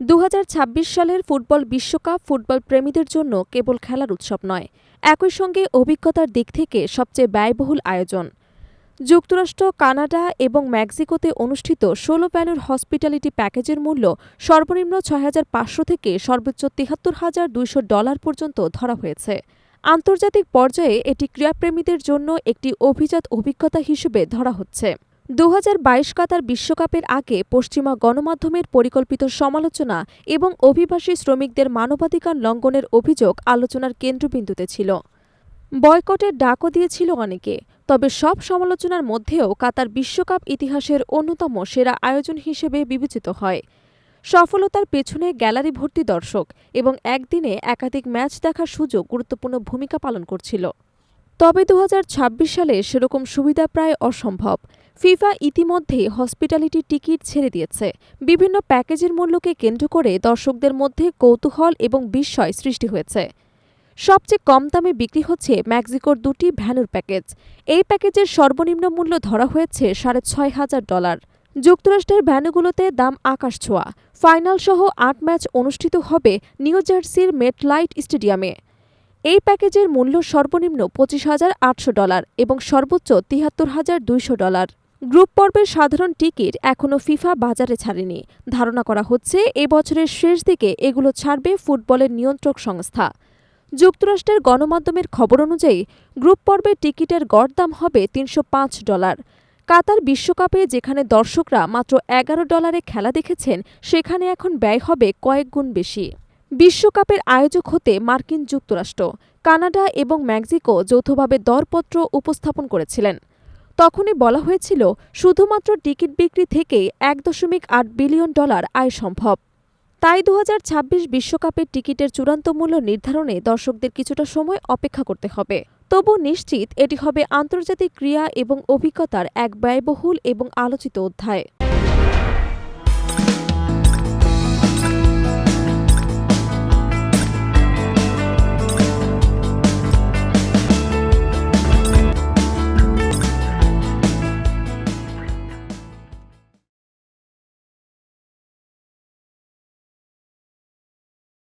দু হাজার ছাব্বিশ সালের ফুটবল বিশ্বকাপ ফুটবল প্রেমীদের জন্য কেবল খেলার উৎসব নয়, একই সঙ্গে অভিজ্ঞতার দিক থেকে সবচেয়ে ব্যয়বহুল আয়োজন। যুক্তরাষ্ট্র, কানাডা এবং মেক্সিকোতে অনুষ্ঠিত ষোলো ভ্যালুর হসপিটালিটি প্যাকেজের মূল্য সর্বনিম্ন ছয় হাজার পাঁচশো থেকে সর্বোচ্চ তিহাত্তর হাজার দুইশো ডলার পর্যন্ত ধরা হয়েছে। আন্তর্জাতিক পর্যায়ে এটি ক্রীড়াপ্রেমীদের জন্য একটি অভিজাত অভিজ্ঞতা হিসেবে ধরা হচ্ছে। দু হাজার বাইশ কাতার বিশ্বকাপের আগে পশ্চিমা গণমাধ্যমের পরিকল্পিত সমালোচনা এবং অভিবাসী শ্রমিকদের মানবাধিকার লঙ্ঘনের অভিযোগ আলোচনার কেন্দ্রবিন্দুতে ছিল। বয়কটের ডাকও দিয়েছিল অনেকে, তবে সব সমালোচনার মধ্যেও কাতার বিশ্বকাপ ইতিহাসের অন্যতম সেরা আয়োজন হিসেবে বিবেচিত হয়। সফলতার পেছনে গ্যালারি ভর্তি দর্শক এবং একদিনে একাধিক ম্যাচ দেখার সুযোগ গুরুত্বপূর্ণ ভূমিকা পালন করছিল। তবে দু হাজার ছাব্বিশ সালে সেরকম সুবিধা প্রায় অসম্ভব। ফিফা ইতিমধ্যে হসপিটালিটি টিকিট ছেড়ে দিয়েছে। বিভিন্ন প্যাকেজের মূল্যকে কেন্দ্র করে দর্শকদের মধ্যে কৌতূহল এবং বিস্ময় সৃষ্টি হয়েছে। সবচেয়ে কম দামে বিক্রি হচ্ছে মেক্সিকোর দুটি ভ্যানুর প্যাকেজ। এই প্যাকেজের সর্বনিম্ন মূল্য ধরা হয়েছে সাড়ে ছয় হাজার ডলার। যুক্তরাষ্ট্রের ভ্যানুগুলোতে দাম আকাশ ছোঁয়া। ফাইনাল সহ আট ম্যাচ অনুষ্ঠিত হবে নিউ জার্সির মেটলাইট স্টেডিয়ামে। এই প্যাকেজের মূল্য সর্বনিম্ন পঁচিশ হাজার আটশো ডলার এবং সর্বোচ্চ তিয়াত্তর হাজার দুইশো ডলার। গ্রুপ পর্বের সাধারণ টিকিট এখনও ফিফা বাজারে ছাড়েনি। ধারণা করা হচ্ছে, এ বছরের শেষ দিকে এগুলো ছাড়বে ফুটবলের নিয়ন্ত্রক সংস্থা। যুক্তরাষ্ট্রের গণমাধ্যমের খবর অনুযায়ী, গ্রুপ পর্বের টিকিটের গড় দাম হবে তিনশো পাঁচ ডলার। কাতার বিশ্বকাপে যেখানে দর্শকরা মাত্র এগারো ডলারে খেলা দেখেছেন, সেখানে এখন ব্যয় হবে কয়েক গুণ বেশি। বিশ্বকাপের আয়োজক হতে মার্কিন যুক্তরাষ্ট্র, কানাডা এবং মেক্সিকো যৌথভাবে দরপত্র উপস্থাপন করেছিলেন। তখনই বলা হয়েছিল, শুধুমাত্র টিকিট বিক্রি থেকে এক দশমিক আট বিলিয়ন ডলার আয় সম্ভব। তাই দু বিশ্বকাপের টিকিটের চূড়ান্ত মূল্য নির্ধারণে দর্শকদের কিছুটা সময় অপেক্ষা করতে হবে। তবু নিশ্চিত এটি হবে আন্তর্জাতিক ক্রিয়া এবং অভিজ্ঞতার এক ব্যয়বহুল এবং আলোচিত অধ্যায়।